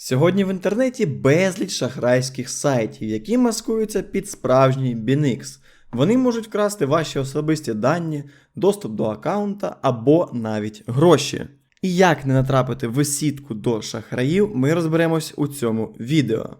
Сьогодні в інтернеті безліч шахрайських сайтів, які маскуються під справжній BNX. Вони можуть вкрасти ваші особисті дані, доступ до аккаунта або навіть гроші. І як не натрапити в сітку до шахраїв, ми розберемось у цьому відео.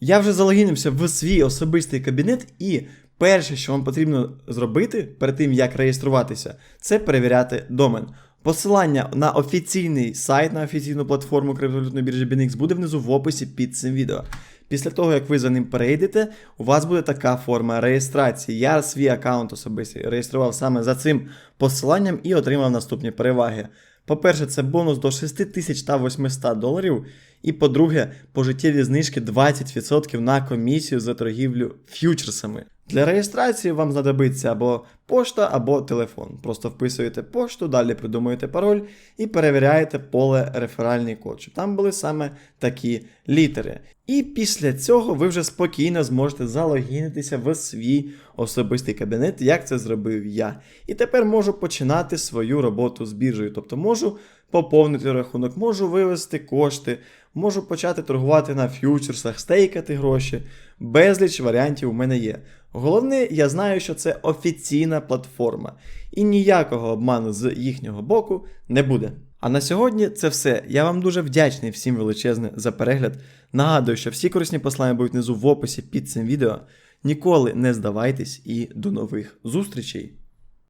Я вже залогінився в свій особистий кабінет, і перше, що вам потрібно зробити перед тим, як реєструватися, це перевіряти домен. Посилання на офіційний сайт, на офіційну платформу криптовалютної біржі BNX буде внизу в описі під цим відео. Після того, як ви за ним перейдете, у вас буде така форма реєстрації. Я свій аккаунт особистий реєстрував саме за цим посиланням і отримав наступні переваги. По-перше, це бонус до 6800 доларів. І по-друге, пожиттєві знижки 20% на комісію за торгівлю ф'ючерсами. Для реєстрації вам знадобиться або пошта, або телефон. Просто вписуєте пошту, далі придумуєте пароль і перевіряєте поле реферальний код, щоб там були саме такі літери. І після цього ви вже спокійно зможете залогінитися в свій особистий кабінет, як це зробив я. І тепер можу починати свою роботу з біржею. Тобто можу поповнити рахунок, можу вивести кошти, можу почати торгувати на ф'ючерсах, стейкати гроші. Безліч варіантів у мене є. Головне, я знаю, що це офіційна платформа, і ніякого обману з їхнього боку не буде. А на сьогодні це все. Я вам дуже вдячний всім величезне за перегляд. Нагадую, що всі корисні послання будуть внизу в описі під цим відео. Ніколи не здавайтесь і до нових зустрічей!